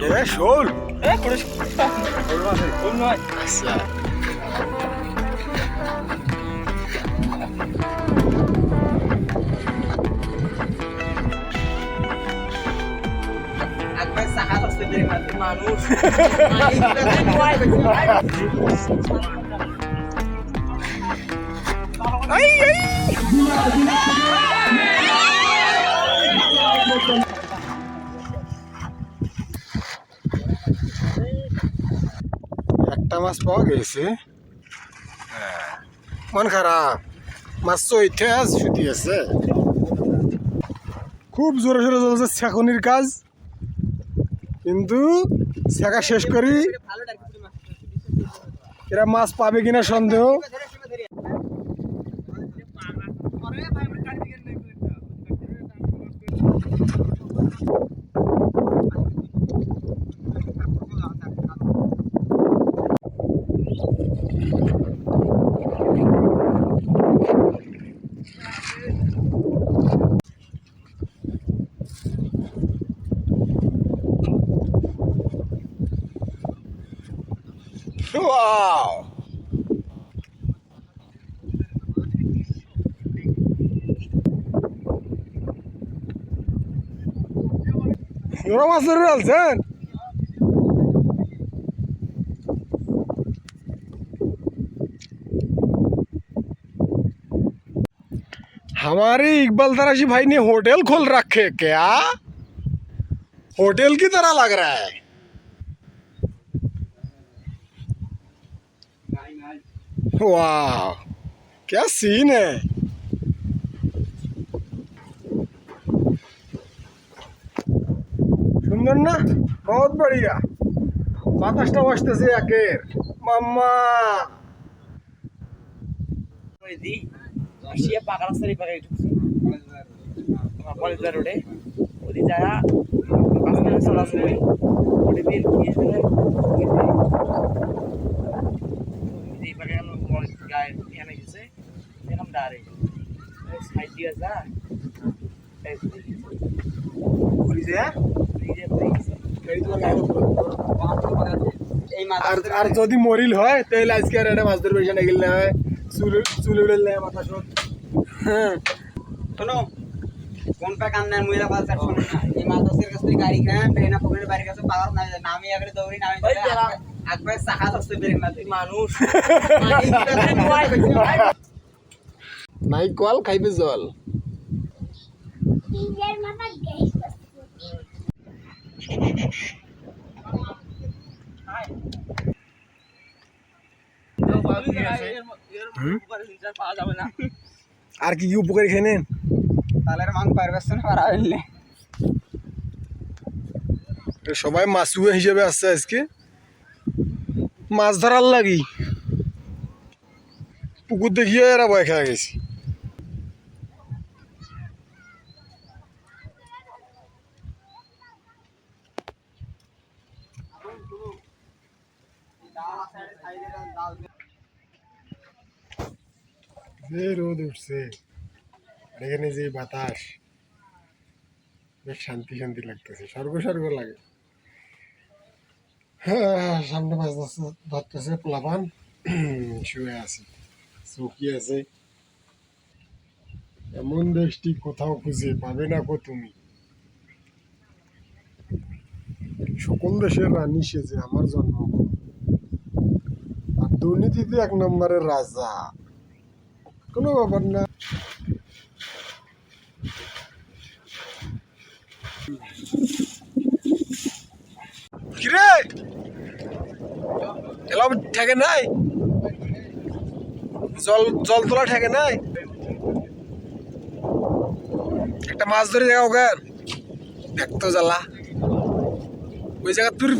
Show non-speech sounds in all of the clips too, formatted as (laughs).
এ শোল এ পুরুষ ওই নয় আচ্ছা একবার সাহায্য আসতে পেরে মানুষ একটা মাছ পাওয়া গেছে। মন খারাপ। মাছ তো ইতিহাস ছুটি আছে। খুব জোরে জোরে চলছে ছেঁকনির কাজ। কিন্তু ছেঁকা শেষ করি। এরা মাছ পাবে কিনা সন্দেহ। ওয়াও বড় মাছ ধরে हमारे इकबाल तराशी भाई ने होटल खोल रखे क्या होटल की तरह लग रहा है वाह क्या सीन है সুন্দর না বহুত বড়িয়া বাতাসটা বসতেছে একের মাম্মা ওই দি আসিয়া পাকা রাস্তায় পাকা ঢুকছি কলেজ রোডে ওদি যারা চলাচল ওটি গিয়ে ফেলে এই পাকে গায়ে গেছে এরকম দাঁড়ে সাইড দিয়ে যা আর যদি মরিল হয় তাহলে আজকে আর একটা মাছ ধরবে এখানে গেলে হয়। চুল চুল উড়েল না মাথা সব শোনো কোন পে কান নেন মুইলা বাজার শোনো না। এই মাদাসের কাছে থেকে গাড়ি খান ট্রেনা পকেটের বাড়ির কাছে পাওয়ার না নামি আগরে দৌড়ি নামি একবার সাহায্য আসতে পেরে না তুই মানুষ। নাই কল খাইবে জল। নিজের মাথা আর কি কি উপকারী খেয়ে নেন? তাহলে মাং পারবে না পারা হইলে। সবাই মাছুয়া হিসেবে আসছে আজকে। মাছ ধরার লাগি। পুকুর দেখিয়ে এরা বয় খেয়ে গেছি। যে রোদ উঠছে। এখানে যে বাতাস, বেশ শান্তি শান্তি লাগতেছে, স্বর্গ স্বর্গ লাগে। হ্যাঁ সামনে ধরতেছে, পোলাপান। শুয়ে আছে চৌকি আছে। এমন দেশটি কোথাও খুঁজে পাবে না কো তুমি। সকল দেশের রানী সেজে আমার জন্ম। আর দুর্নীতিতে এক নম্বরের রাজা। কোনো ব্যাপার না। কিরে? এলাম ঠেকে নাই? জল জল তোলা ঠেকে নাই? একটা মাছ ধরে জায়গা ওখান দেখতো জ্বালা। ওই জায়গা তোর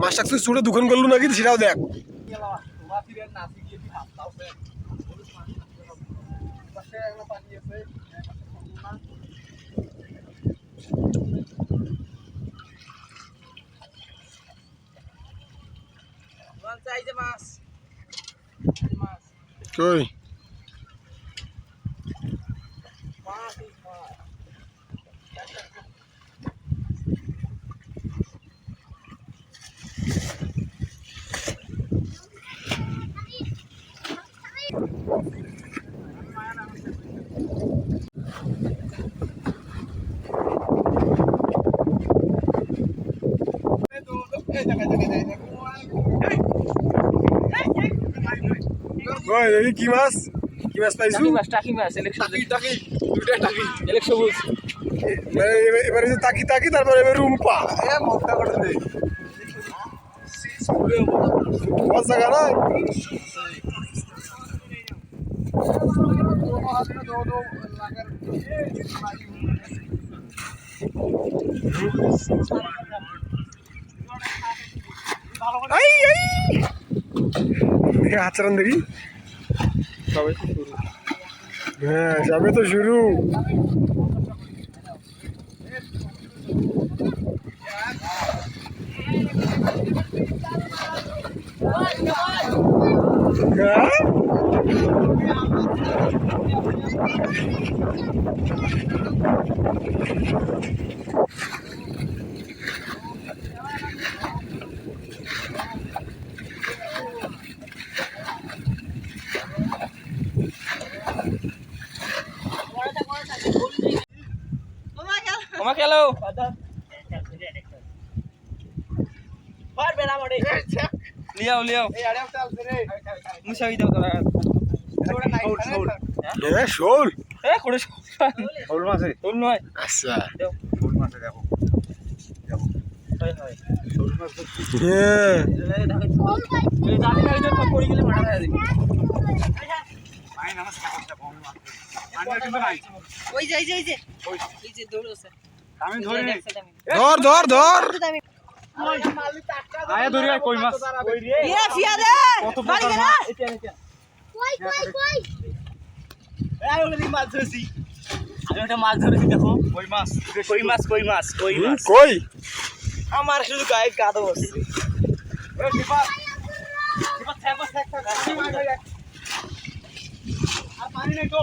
মাছটা তুই চুড়ে দোকান করলু নাকি সেটাও দেখ। いてます。入り。Good. Hey, hey, hey, hey, hey. ওই দেখি কি মাছ? কি মাছ পাইছু? টাকি মাছ টাকি মাছ ইলেকশন টাকি টাকি দুইটা টাকি। ইলেক সবুজ। মানে এবার- যে তাকি তাকি তারপরে এবার রুম্পা। এ মক্কা করে দে বস জায়গা না আই আই দেখি। আচরণ দেখি হ্যাঁ যাবে তো শুরু হ্যাঁ খেলো। Leão Leão. মুসাবি দাও তোরা শোল এ করে শোল। মাছে? তোর নয়। আচ্ছা। শোল মাছে দেখো হয় হয়। হ্যাঁ ওই যে ওই যে ওই যে। আমি ধরি ধর ধর। ধর আয়া ধরি কই মাছ ইয়া ফিয়া দে বাড়ি গেলা আমি একটা মাছ ধরেছি। দেখো। কই মাছ? কই মাছ কই মাছ কই মাছ? কই? আমার শুধু গায়ে কাদো বসছে আর পানি নেই তো।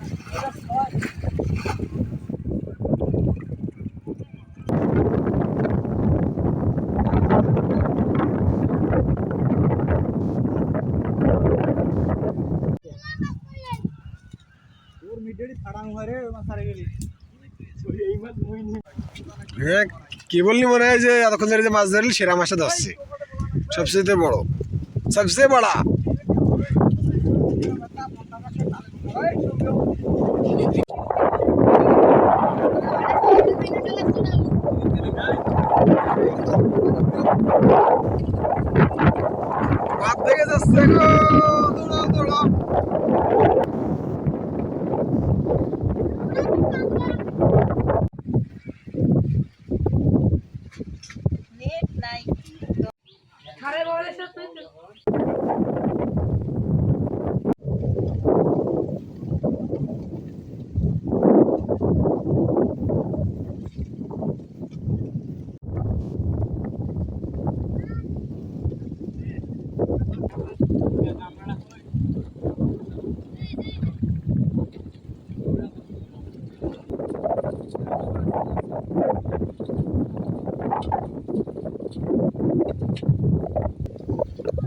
ওর মিডিয়াটি ছাড়ানো হয় রে ওই মাছ ছাড়ে গেলি হ্যাঁ কি বললি মনে হয় যে এতক্ষণ ধরে যে মাছ ধরলি, সেরা মাছে ধরছে। সবচেয়ে বড়। সবচেয়ে বড়া। বাদ থেকে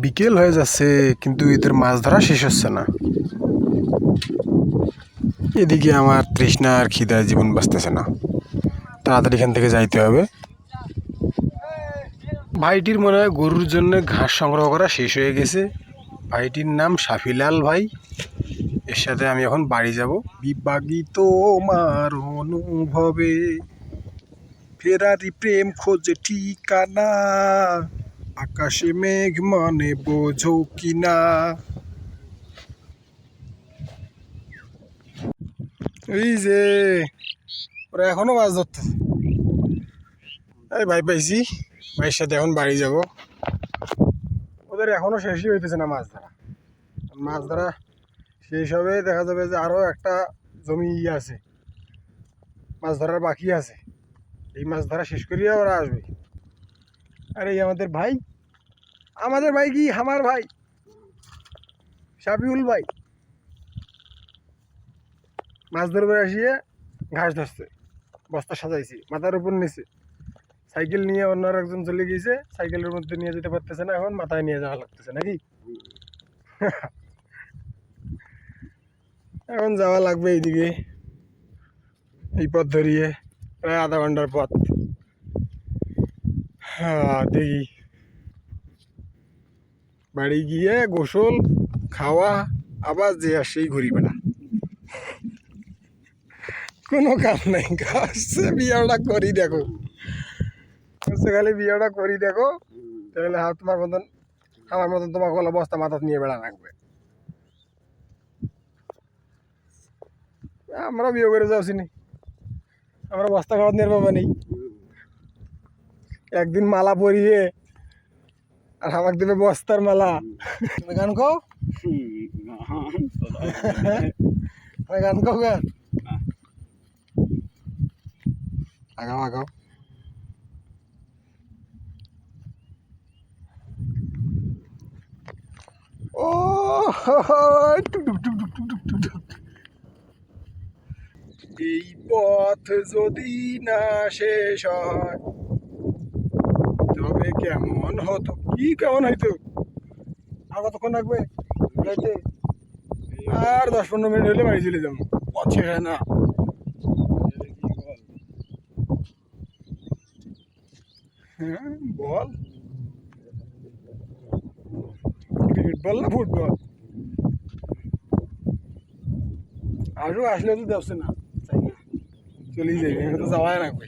বিকেল হয়ে যাচ্ছে, কিন্তু এদের মাছ ধরা শেষ হচ্ছে না। এদিকে আমার তৃষ্ণা আর খিদায় জীবন বাঁচতেছে না। তাড়াতাড়ি এখান থেকে যাইতে হবে। ভাইটির মনে হয় গরুর জন্য ঘাস সংগ্রহ করা শেষ হয়ে গেছে। ভাইটির নাম সাফিলাল ভাই। এর সাথে আমি এখন বাড়ি যাব। বিবাগিত মার অনুভবে ফেরারি প্রেম খোঁজে ঠিকানা। আকাশে মেঘ মানে বোঝো কিনা? এই যে, ওরা এখনও মাছ ধরতে এই ভাই পাইছি, ভাইয়ের সাথে এখন বাড়ি যাব। ওদের এখনও শেষই হইতেছে না মাছ ধরা। মাছ ধরা শেষ হবে, দেখা যাবে যে আরও একটা জমি ইয়ে আছে। মাছ ধরার বাকি আছে। এই মাছ ধরা শেষ করিয়া ওরা আসবে। আরে এই আমাদের ভাই। আমাদের ভাই কি? আমার ভাই। সাবিউল ভাই। মাছ ধরবে আসিয়ে ঘাস ধরছে। বস্তা সাজাইছি, মাথার উপর নিচে সাইকেল নিয়ে অন্য একজন চলে গিয়েছে সাইকেলের মধ্যে নিয়ে যেতে পারতেছে না এখন, মাথায় নিয়ে যাওয়া লাগতেছে নাকি? (laughs) এখন যাওয়া লাগবে এইদিকে। এই পথ ধরিয়ে, প্রায় আধা ঘণ্টার পথ। দেখি। বাড়ি গিয়ে গোসল, খাওয়া, আবার যে আর সেই ঘুরি বেড়া কোনো কাম নাই কাছে বিয়েটা করি দেখো। কাছে খালি বিয়েটা করি দেখো, তাহলে হ্যাঁ তোমার মতন, আমার মতন তোমাকে বলা বস্তা মাথা নিয়ে বেড়া রাখবে আমরা বিয়ে করে যাচ্ছি নি আমরা বস্তা খাওয়ার নির্বাবা নেই। একদিন মালা পরিয়ে আর আমাকে দেবে বস্তার মালা। তুমি গান কো গান কো গান আগাও আগাও। টুক টুক টুক টুক। এই পথ যদি না শেষ হয় তবে কেমন হতো? কি কেমন হইতো? আর কতক্ষণ লাগবে? আর দশ পনেরো মিনিট হলে বাড়ি চলে যাব। শেষ হয় না। হ্যাঁ বল। ক্রিকেট বল না ফুটবল? আরও আসলে তো যাচ্ছে না। না? চলেই যাই তো যাওয়াই রাখবে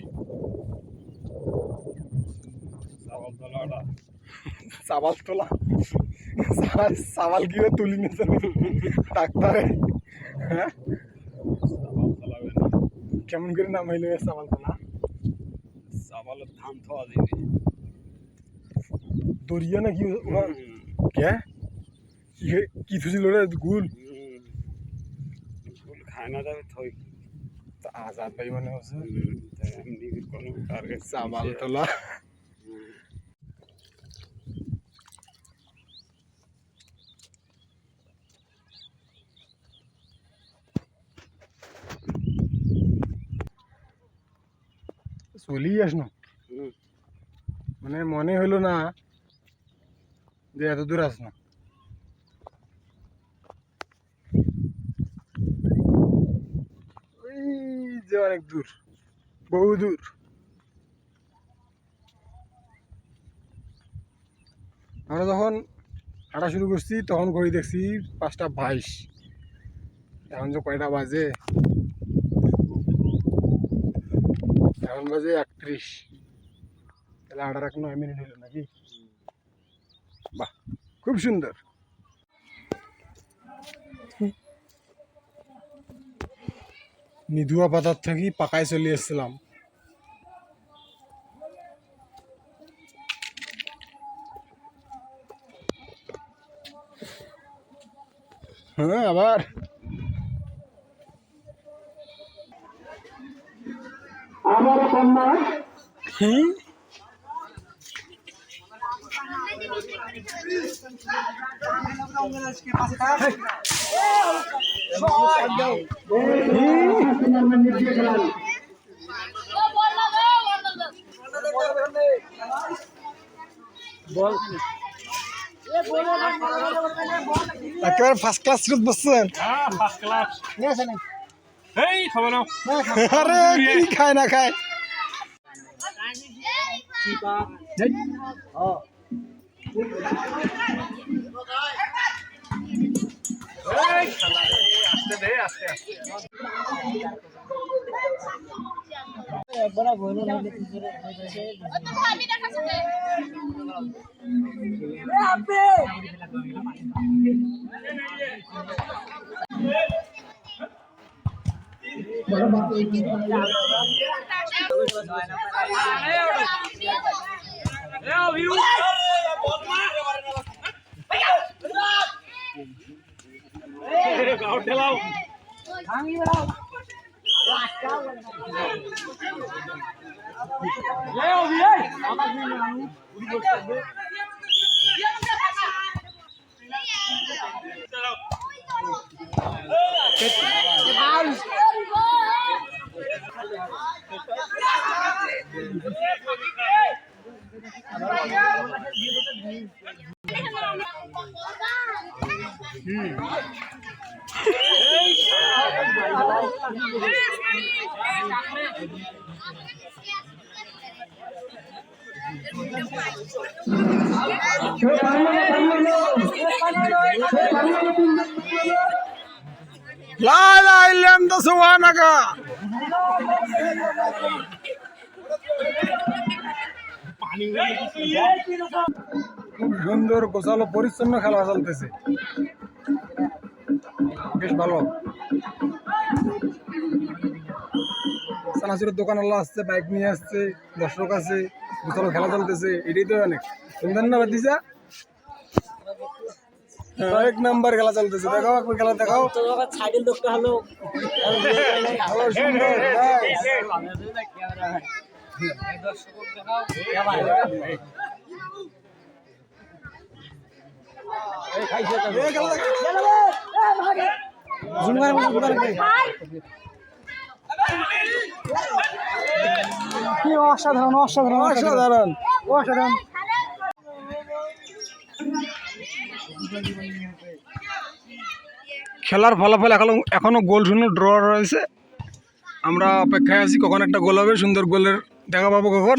সাবাল তোলা। সাবাল গিয়ে তুলি নিতে ডাক্তারে। হ্যাঁ? কেমন করে নাম হইল সাবাল তোলা? চাবালের ধান থোয়া দিবি দরিয়া নাকি কে? কি- থুছিল রে গুল? ফুল খায় না যাবে থই। আজাদ ভাই মনে হচ্ছে এমনি কোনো টার্গেট সাবাল তোলা। চলেই আসনো মানে মনে হইল না যে এত দূর আসনো ওই যে অনেক দূর বহু দূর। আমরা যখন হাঁটা শুরু করছি তখন ঘড়ি দেখছি পাঁচটা বাইশ। এখন যে কয়টা বাজে? এখন বাজে একত্রিশ। তাহলে আঠারো এক নয় মিনিট হলো নাকি? বাহ, খুব সুন্দর। নিধুয়া পাতার থেকে পাকায় চলে এসেছিলাম। হ্যাঁ আবার? আমার কন্যা? হ্যাঁ? বল একেবারে ফার্স্ট ক্লাস বসছেন। হ্যাঁ ফার্স্ট ক্লাস নিয়ে আসেন এই আরে কি খায় না খায়? বড় বলো ভাঙি ইলাহা ইল্লা আনতা সুবহানাকা খুব সুন্দর গোছালো পরিচ্ছন্ন খেলা চলতেছে। বেশ ভালো। সানাসুরের দোকান আল্লাহ আসছে বাইক নিয়ে আসছে দর্শক আছে গোছালো খেলা চলতেছে এটাই তো অনেক। সুন্দর না বাদিসা এক নাম্বার খেলা চলতেছে দেখাও একবার খেলা দেখাও। সাইকেল দোকান হলো সুন্দর খেলা দেখ। কে? অসাধারণ অসাধারণ অসাধারণ অসাধারণ। খেলার ফলাফল এখনও এখনও গোল শূন্য ড্র রয়েছে। আমরা অপেক্ষায় আছি কখন একটা গোল হবে সুন্দর গোলের দেখা পাবো কখন।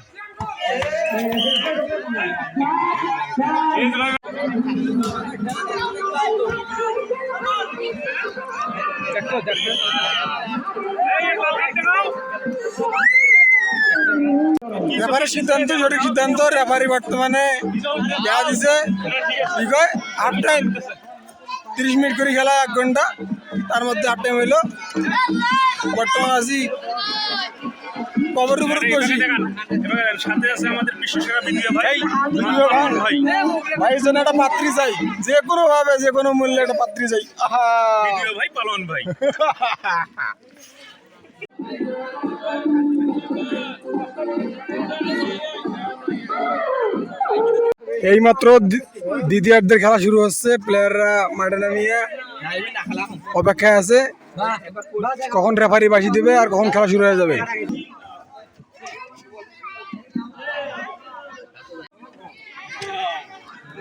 আহ! রেফারির সিদ্ধান্ত, সঠিক সিদ্ধান্ত, রেফারি বর্তমানে দেওয়া দিছে, কি কয় হাফ টাইম তিরিশ মিনিট করে খেলা এক ঘণ্টা, তার মধ্যে হাফ টাইম হইল বর্তমান আছি কবরের উপরে বসি। সাথে আছে আমাদের বিশ্বসেরা ভিডিও ভাই ভিডিও ভাই। ভাই। ভাই জন্য একটা পাত্রী চাই। যে কোনো ভাবে যে কোনো মূল্যে একটা পাত্রী চাই। আহা। ভাই পালন ভাই। এইমাত্র দ্বিতীয়ার্ধের খেলা শুরু হচ্ছে। প্লেয়াররা মাঠে নামিয়ে অপেক্ষায় আছে। কখন রেফারি বাসি দিবে আর কখন খেলা শুরু হয়ে যাবে?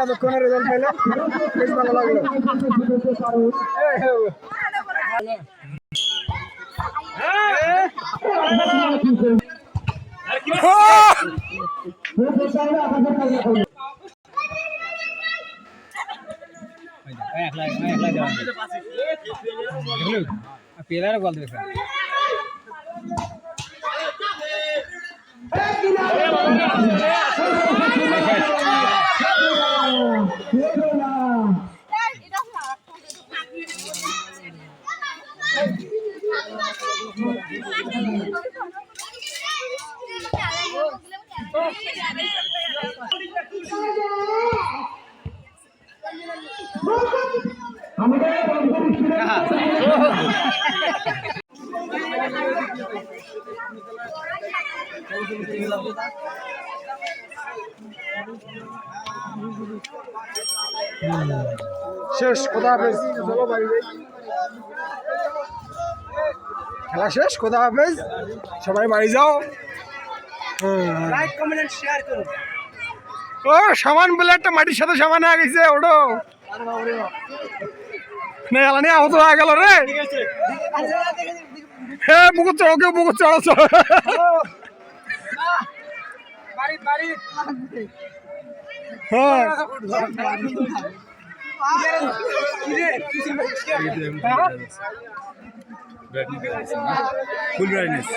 ধরে খেলা দেখলাম এতক্ষণে রেজাল্ট পাইলাম বেশ ভালো লাগল শেষ কোথা হাফেজ চলো বাড়ি যাই খেলা শেষ কোথা হাফেজ সবাই বাড়ি যাও। লাইক কমেন্ট শেয়ার করুন ও সামান বলে একটা মাটির সাথে সামান হয়ে গেছে ওটো না এলানি আহত হয়ে গেল রে। হে বুকুর চড়ো কেউ বুকুর চড়ো চড়ো বাড়ি বাড়ি। হ্যাঁ? ফুল ব্রাইটনেস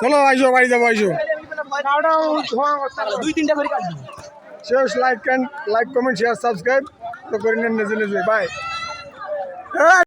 চলো আইসো বাড়ি যাব আইসো। দুই তিনটা করে কাটবি। শেষ like like comment share subscribe তো করে নেন নিজে নিজে বাই